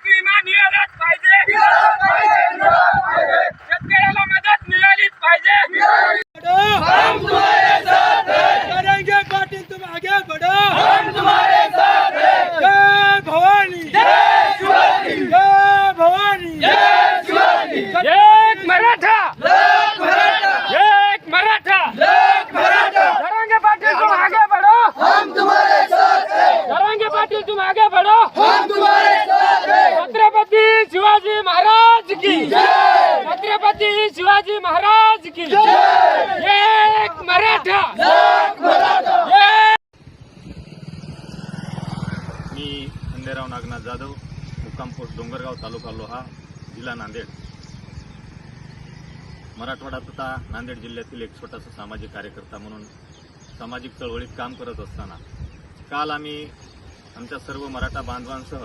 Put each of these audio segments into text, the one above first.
Quick, man, मी खंडेराव नागनाथ जाधव मुक्कामपोस्ट डोंगरगाव तालुका लोहा जिल्हा नांदेड. मराठवाडा तथा नांदेड जिल्ह्यातील एक छोटासा सामाजिक कार्यकर्ता म्हणून सामाजिक चळवळीत काम करत असताना काल आम्ही आमच्या सर्व मराठा बांधवांसह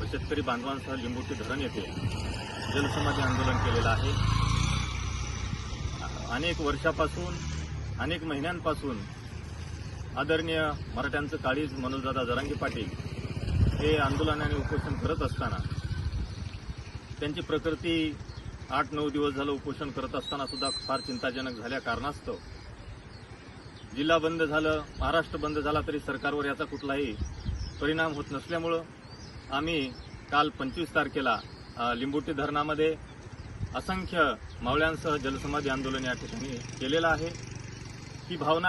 व शेतकरी बांधवांसह लिंबूटी धरण येथे जलसमाधी आंदोलन केलेलं आहे. अनेक वर्षापासून अनेक महिन्यांपासून आदरणीय मराठ्यांचं काळीज मनोजदादा जरांगे पाटील हे आंदोलनाने उपोषण करत असताना त्यांची प्रकृती आठ नऊ दिवस झालं उपोषण करत असताना सुद्धा फार चिंताजनक झाल्या कारणास्तव. जिल्हा बंद झालं महाराष्ट्र बंद झाला तरी सरकारवर याचा कुठलाही परिणाम होत नसल्यामुळं आम्ही काल पंचवीस तारखेला लिंबोटी धरणामध्ये असंख्य मावळ्यांसह जलसमाधी आंदोलन या ठिकाणी केलेलं आहे. ही भावना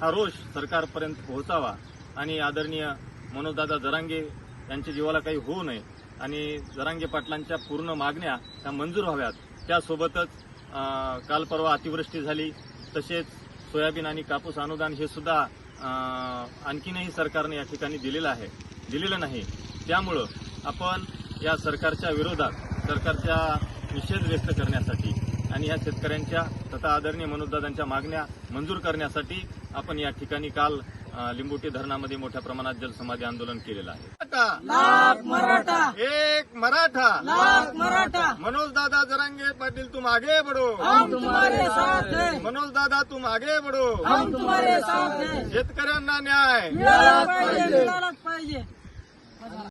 हा रोष सरकारपर्यंत पोहोचावा आणि आदरणीय मनोजदादा जरांगे यांच्या जीवाला काही होऊ नये आणि जरांगे पाटलांच्या पूर्ण मागण्या त्या मंजूर व्हाव्यात. त्यासोबतच काल परवा अतिवृष्टी झाली तसेच सोयाबीन आणि कापूस अनुदान हे सुद्धा आणखीनही सरकारने या ठिकाणी दिलेलं आहे. दिलेलं नाही. त्यामुळं आपण या सरकारच्या विरोधात सरकारच्या निषेध व्यक्त करण्यासाठी आणि या शेतकऱ्यांच्या तथा आदरणीय मनोजदादांच्या मागण्या मंजूर करण्यासाठी आपण या ठिकाणी काल लिंबोटी धरणामध्ये मोठ्या प्रमाणात जलसमाधी आंदोलन केलेलं आहे. लाख मराठा! एक मराठा! लाख मराठा! मनोज दादा जरांगे पाटील तुम आगे हैं। मनोज दादा तुम आगे हैं। शेतकऱ्यांना न्याय! पाहिजे।